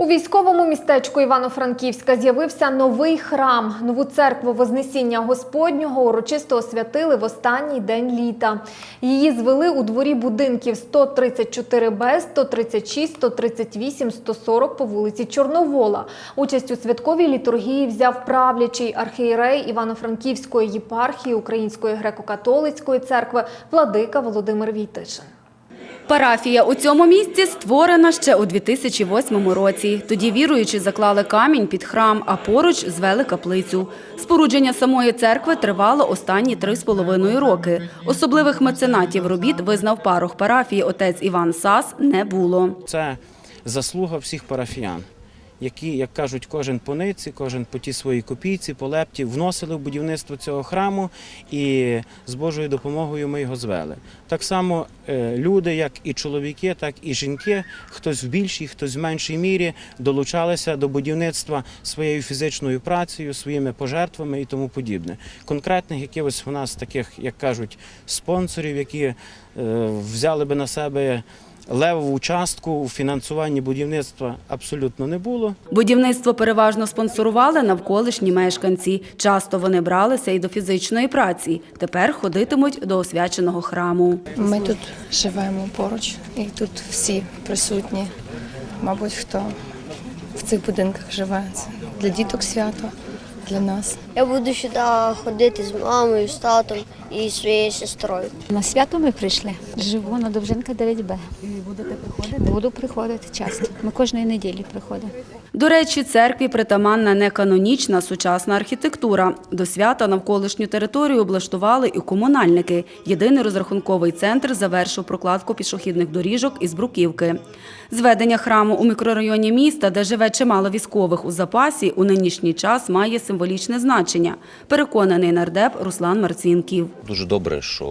У військовому містечку Івано-Франківська з'явився новий храм. Нову церкву Вознесіння Господнього урочисто освятили в останній день літа. Її звели у дворі будинків 134Б, 136, 138, 140 по вулиці Чорновола. Участь у святковій літургії взяв правлячий архієрей Івано-Франківської єпархії Української греко-католицької церкви владика Володимир Війтишин. Парафія у цьому місці створена ще у 2008 році. Тоді віруючі заклали камінь під храм, а поруч звели каплицю. Спорудження самої церкви тривало останні три з половиною роки. Особливих меценатів робіт визнав парох парафії отець Іван Сас не було. Це заслуга всіх парафіян, які, як кажуть, кожен по ниці, кожен по тій своїй копійці, по лепті вносили в будівництво цього храму, і з Божою допомогою ми його звели. Так само е, люди, як і чоловіки, так і жінки, хтось в більшій, хтось в меншій мірі долучалися до будівництва своєю фізичною працею, своїми пожертвами і тому подібне. Конкретних якихось у нас таких, як кажуть, спонсорів, які е, взяли би на себе левову частку у фінансуванні будівництва абсолютно не було. Будівництво переважно спонсорували навколишні мешканці. Часто вони бралися і до фізичної праці. Тепер ходитимуть до освяченого храму. Ми тут живемо поруч, і тут всі присутні. Мабуть, хто в цих будинках живе. Це для діток свято, для нас. Я буду сюди ходити з мамою, з татом і своєю сестрою. На свято ми прийшли. Живу на Довженка 9Б. І будете приходити? Буду приходити часто. Ми кожної неділі приходимо. До речі, церкві притаманна неканонічна сучасна архітектура. До свята навколишню територію облаштували і комунальники. Єдиний розрахунковий центр завершив прокладку пішохідних доріжок із бруківки. Зведення храму у мікрорайоні міста, де живе чимало військових у запасі, у нинішній час має символічне значення. Переконаний нардеп Руслан Марцінків. Дуже добре, що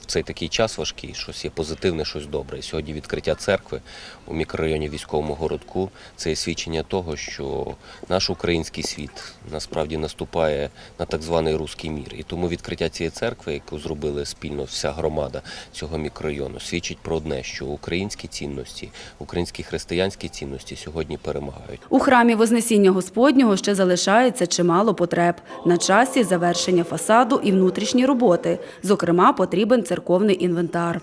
в цей такий час важкий, щось є позитивне, щось добре. І Сьогодні відкриття церкви у мікрорайоні військовому городку це є свідчення того, що наш український світ насправді наступає на так званий руський мір. І тому відкриття цієї церкви, яку зробили спільно вся громада цього мікрорайону, свідчить про одне, що українські цінності, українські християнські цінності сьогодні перемагають. У храмі Вознесіння Господнього ще залишається чимало потреб. На часі завершення фасаду і внутрішні роботи. Зокрема, потрібен церковний інвентар.